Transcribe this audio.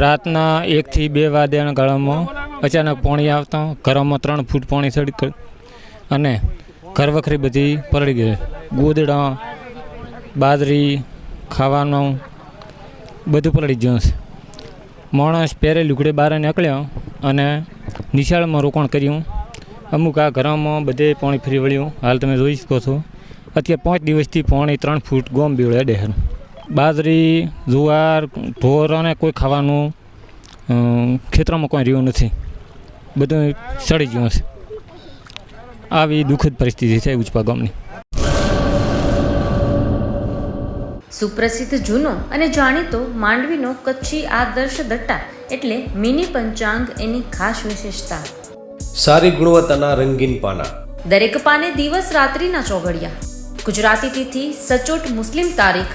રાતના એકથી બે વાગ્યાના ગાળામાં અચાનક પાણી આવતા, ઘરમાં ત્રણ ફૂટ પાણી ચડી અને ઘર વખરી બધી પલળી ગઈ. ગોદડા, બાજરી, ખાવાનું બધું પલળી ગયું છે. માણસ પહેરે લુગડે બહાર નીકળ્યો અને નિશાળમાં રોકાણ કર્યું. અમુક આ ઘરમાં બધે પાણી ફરી વળ્યું. હાલ તમે જોઈ શકો છો. અત્યારે પાંચ દિવસથી પાણી ત્રણ ફૂટ ગોમ બીવડે ડેહર. બાજરી જુવાર ઢોર અને કોઈ ખાવાનું ખેતરમાં કોઈ રહ્યું નથી. બધું સડી ગયું છે આવી દુઃખદ પરિસ્થિતિ છે ઉચપા ગામની. સુપ્રસિદ્ધ જૂનો અને જાણીતો માંડવીનો કચ્છી આદર્શ દટ્ટા એટલે મિની પંચાંગ એની ખાસ વિશેષતા. સારી ગુણવત્તાના રંગીન પાના. દરેક પાને દિવસ રાત્રિના ચોઘડિયા. ગુજરાતી તિથિ સચોટ મુસ્લિમ તારીખ